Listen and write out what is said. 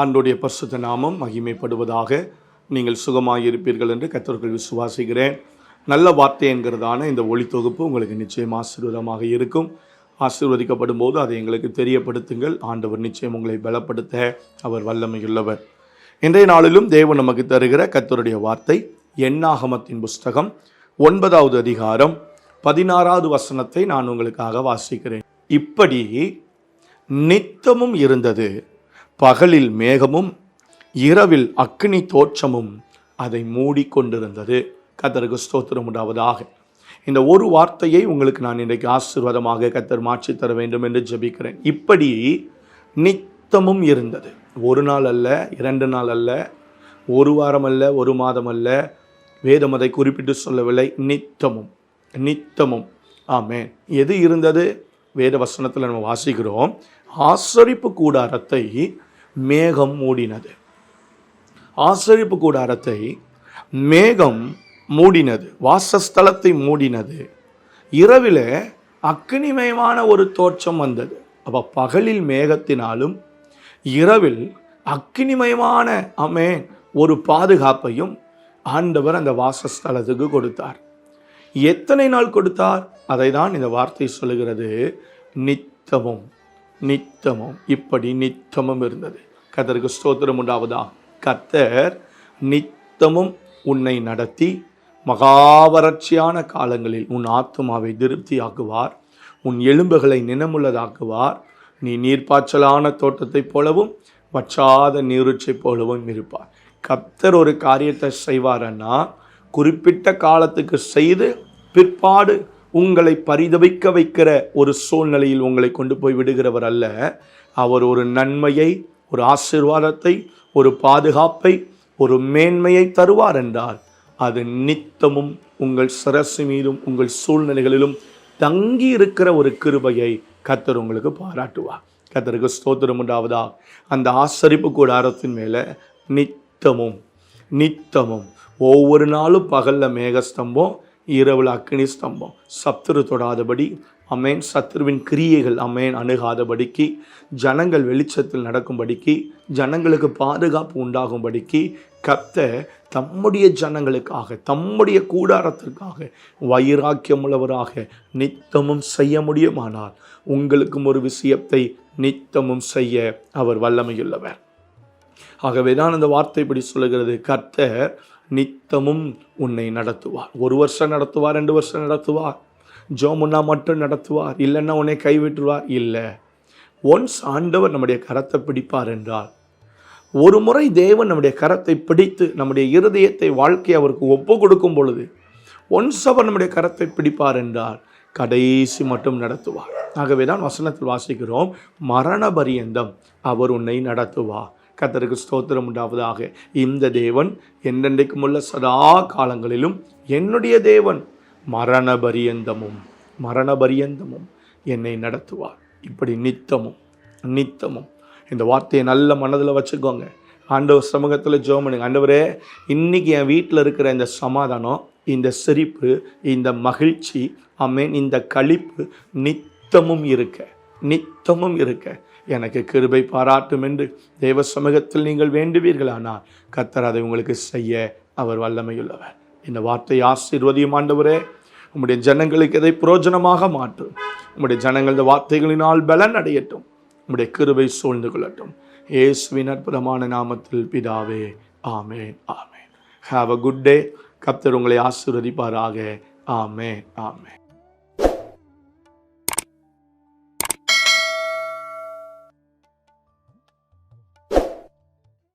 ஆண்டுடைய பரிசுத்த நாமம் மகிமைப்படுவதாக நீங்கள் சுகமாக இருப்பீர்கள் என்று கத்தர்கள் விசுவாசிக்கிறேன். நல்ல வார்த்தை என்கிறதான இந்த ஒளி தொகுப்பு உங்களுக்கு நிச்சயம் ஆசீர்வாதமாக இருக்கும். ஆசீர்வதிக்கப்படும் போது அதை எங்களுக்கு தெரியப்படுத்துங்கள். ஆண்டவர் நிச்சயம் உங்களை பலப்படுத்த அவர் வல்லமையுள்ளவர். இன்றைய நாளிலும் தேவன் நமக்கு தருகிற கத்தருடைய வார்த்தை எண்ணாகமத்தின் புஸ்தகம் ஒன்பதாவது அதிகாரம் பதினாறாவது வசனத்தை நான் உங்களுக்காக வாசிக்கிறேன். இப்படி நித்தமும் இருந்தது. பகலில் மேகமும் இரவில் அக்னி தோற்றமும் அதை மூடிக்கொண்டிருந்தது கத்தருக்கு ஸ்தோத்திரம் உண்டாவதாக. இந்த ஒரு வார்த்தையை உங்களுக்கு நான் இன்றைக்கு ஆசீர்வாதமாக கத்தர் மாற்றி தர வேண்டும் என்று ஜெபிக்கிறேன். இப்படி நித்தமும் இருந்தது. ஒரு நாள் அல்ல இரண்டு நாள் அல்ல ஒரு வாரம் அல்ல ஒரு மாதம் அல்ல. வேதம் அதை குறிப்பிட்டு சொல்லவில்லை. நித்தமும் நித்தமும். ஆமே எது இருந்தது? வேத வசனத்தில் நம்ம வாசிக்கிறோம். ஆசரிப்பு கூடாரத்தை மேகம் மூடினது. ஆசரிப்பு கூடாரத்தை மேகம் மூடினது வாசஸ்தலத்தை மூடினது. இரவில் அக்னிமயமான ஒரு தோற்றம் வந்தது. அப்போ பகலில் மேகத்தினாலும் இரவில் அக்னிமயமான அமே ஒரு பாதுகாப்பையும் ஆண்டவர் அந்த வாசஸ்தலத்துக்கு கொடுத்தார். எத்தனை நாள் கொடுத்தார்? அதை தான் இந்த வார்த்தை சொல்லுகிறது. நித்தமும். நித்தமும் இப்படி நித்தமும் இருந்தது. கத்தருக்கு ஸ்தோத்திரம் உண்டாவதா? கத்தர் நித்தமும் உன்னை நடத்தி மகாவறட்சியான காலங்களில் உன் ஆத்மாவை திருப்தியாக்குவார். உன் எலும்புகளை நினமுள்ளதாக்குவார். நீ நீர்ப்பாய்ச்சலான தோட்டத்தைப் போலவும் வற்றாத நீருச்சை போலவும் இருப்பார். கத்தர் ஒரு காரியத்தை செய்வாரன்னா குறிப்பிட்ட காலத்துக்கு செய்து பிற்பாடு உங்களை பரிதவிக்க வைக்கிற ஒரு சூழ்நிலையில் உங்களை கொண்டு போய் விடுகிறவர் அல்ல. அவர் ஒரு நன்மையை ஒரு ஆசீர்வாதத்தை ஒரு பாதுகாப்பை ஒரு மேன்மையை தருவார் என்றால் அது நித்தமும் உங்கள் சரசு மீதும் உங்கள் சூழ்நிலைகளிலும் தங்கி இருக்கிற ஒரு கிருபையை கத்தர் உங்களுக்கு பாராட்டுவார். கத்தருக்கு ஸ்தோத்திரம் உண்டாவதா அந்த ஆசரிப்பு கூடாரத்தின் மேலே நித்தமும் நித்தமும் ஒவ்வொரு நாளும் பகலில் மேகஸ்தம்பம் இரவில் அக்னி ஸ்தம்பம். சத்துரு தொடாதபடி அமேன். சத்துருவின் கிரியைகள் அமேன் அணுகாதபடிக்கு ஜனங்கள் வெளிச்சத்தில் நடக்கும்படிக்கு ஜனங்களுக்கு பாதுகாப்பு உண்டாகும்படிக்கு கத்த தம்முடைய ஜனங்களுக்காக தம்முடைய கூடாரத்திற்காக வைராக்கியமுள்ளவராக நித்தமும் செய்ய முடியுமானால் உங்களுக்கும் ஒரு விஷயத்தை நித்தமும் செய்ய அவர் வல்லமையுள்ளவர். ஆகவே தான் அந்த வார்த்தை இப்படி சொல்லுகிறது கர்த்தர் நித்தமும் உன்னை நடத்துவார். ஒரு வருஷம் நடத்துவார் ரெண்டு வருஷம் நடத்துவார். ஜோமுன்னா மட்டும் நடத்துவார் இல்லைன்னா உன்னை கைவிட்டுருவார் இல்லை. ஒன்ஸ் ஆண்டவர் நம்முடைய கரத்தை பிடிப்பார் என்றால் ஒரு முறை தேவன் நம்முடைய கரத்தை பிடித்து நம்முடைய இருதயத்தை வாழ்க்கை அவருக்கு ஒப்பு கொடுக்கும் பொழுது ஒன்ஸ் அவர் நம்முடைய கரத்தை பிடிப்பார் என்றால் கடைசி மட்டும் நடத்துவார். ஆகவே தான் வசனத்தில் வாசிக்கிறோம் மரண பரியந்தம் அவர் உன்னை நடத்துவார். கத்தருக்கு ஸ்தோத்திரம் உண்டாவதாக. இந்த தேவன் என்றென்றைக்கும் உள்ள சதா காலங்களிலும் என்னுடைய தேவன் மரண பரியந்தமும் மரண பரியந்தமும் என்னை நடத்துவார். இப்படி நித்தமும் நித்தமும். இந்த வார்த்தையை நல்ல மனதில் வச்சுக்கோங்க. ஆண்டவர் சமூகத்தில் ஜெபம் பண்ணுங்க ஆண்டவரே இன்னைக்கு என் வீட்டில் இருக்கிற இந்த சமாதானம் இந்த சிரிப்பு இந்த மகிழ்ச்சி அமேன் இந்த களிப்பு நித்தமும் இருக்க. நித்தமும் இருக்க. எனக்கு கிருபை பாராட்டும் என்று தேவ சமூகத்தில் நீங்கள் வேண்டுவீர்களானால் கத்தர் அதை உங்களுக்கு செய்ய அவர் வல்லமையுள்ளவர். இந்த வார்த்தை ஆசீர்வதியும் ஆண்டவரே. உம்முடைய ஜனங்களுக்கு இதை புரோஜனமாக மாற்றும். உம்முடைய ஜனங்கள் இந்த வார்த்தைகளினால் பலன் அடையட்டும். உம்முடைய கிருபை சூழ்ந்து கொள்ளட்டும். இயேசுவின் அற்புதமான நாமத்தில் பிதாவே ஆமேன் ஆமேன். ஹாவ் அ குட் டே கப்தர் உங்களை ஆசீர்வதிப்பாராக. ஆமேன் ஆமேன்.